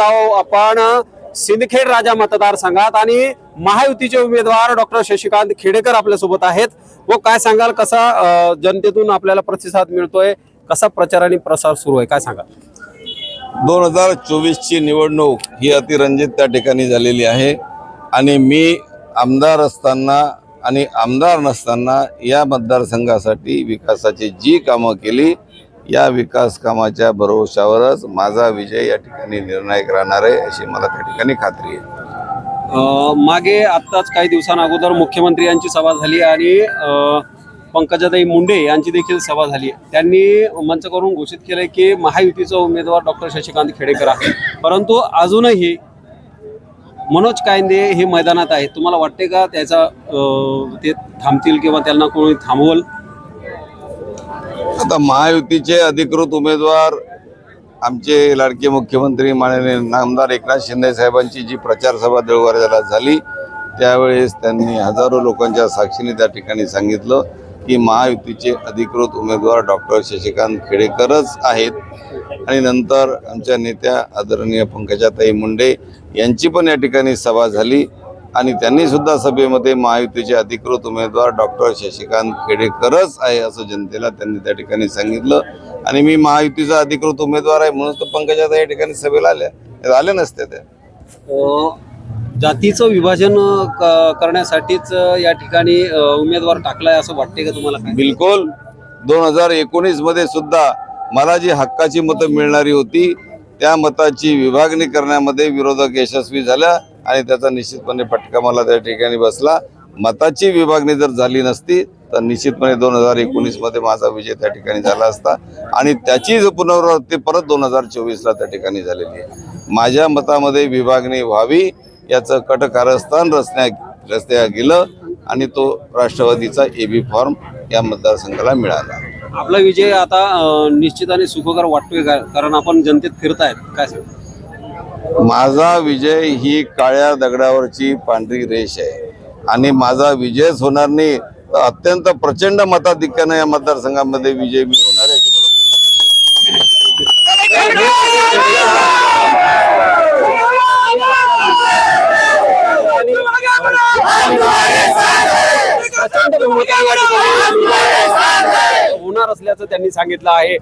आपण सिंदखेड राजा मतदारसंघात आणि महायुतीचे उमेदवार डॉक्टर शशिकांत खेडेकर आपल्यासोबत आहेत. व काय सांगाल कसा जनतेतून आपल्याला प्रतिसाद मिळतोय कसा प्रचार आणि प्रसार सुरू आहे काय सांगाल? दोन हजार चोवीसची निवडणूक ही अतिरंजित त्या ठिकाणी झालेली आहे. आणि मी आमदार असताना आणि आमदार नसताना या मतदारसंघासाठी विकासाची जी कामं केली या विकास कामाच्या भरोशावरच माझा विजय या ठिकाणी निर्णायक राहणार आहे अशी मला त्या ठिकाणी खात्री आहे. मागे आत्ताच काही दिवसांअगोदर मुख्यमंत्री यांची सभा झाली आणि पंकजाताई मुंडे यांची देखील सभा झाली. त्यांनी मंच करून घोषित केलंय की महायुतीचा उमेदवार डॉक्टर शशिकांत खेडेकर आहे. परंतु अजूनही मनोज कायंदे हे मैदानात आहेत. तुम्हाला वाटते का त्याचा ते थांबतील किंवा त्यांना कोणी थांबवल? आता महायुतीचे अधिकृत उमेदवार आमचे लाडके मुख्यमंत्री माननीय नामदार एकनाथ शिंदे साहेबांची जी प्रचारसभा सभा झाली त्यावेळेस त्यांनी हजारो लोकांच्या साक्षीने त्या ठिकाणी सांगितलं की महायुतीचे अधिकृत उमेदवार डॉक्टर शशिकांत खेडेकरच आहेत. आणि नंतर आमच्या नेत्या आदरणीय पंकजाताई मुंडे यांची पण या ठिकाणी सभा झाली. आणि त्यांनी सुद्धा सभेमध्ये महायुतीचे अधिकृत उमेदवार डॉक्टर शशिकांत खेडेकरच आहे असं जनतेला त्यांनी त्या ठिकाणी सांगितलं. आणि मी महायुतीचा अधिकृत उमेदवार आहे म्हणून तर पंकजाताई या ठिकाणी सभेला आल्या. आले नसते त्या अ, जातीचं विभाजन करण्यासाठीच या ठिकाणी उमेदवार टाकलाय असं वाटते का तुम्हाला बिलकुल. दोन हजार एकोणीसमध्ये सुद्धा मला जी हक्काची मतं मिळणारी होती. त्या मताची विभागणी करण्यामध्ये विरोधक यशस्वी झाल्या. आणि त्याचा निश्चितपणे फटका मला त्या ठिकाणी बसला. मताची विभागणी जर झाली नसती तर निश्चितपणे दोन हजार एकोणीसमध्ये माझा विजय त्या ठिकाणी झाला असता. आणि त्याची जो पुनरावृत्ती परत दोन हजार चोवीसला त्या ठिकाणी झालेली आहे. माझ्या मतामध्ये विभागणी व्हावी याचं कटकारस्थान रचण्या रस्त्या गेलं आणि तो राष्ट्रवादीचा एबी फॉर्म या मतदारसंघाला मिळाला. आपला विजय आता निश्चित आणि सुखकर वाटतोय कारण आपण जनतेत फिरतायत. काय सांग माझा विजय ही काळ्या दगडावरची पांढरी रेष आहे आणि माझा विजयच होणार नाही तर अत्यंत प्रचंड मताधिक्यानं या मतदारसंघामध्ये विजय मिळवणार आहे आहे. होणार असल्याचं त्यांनी सांगितलं आहे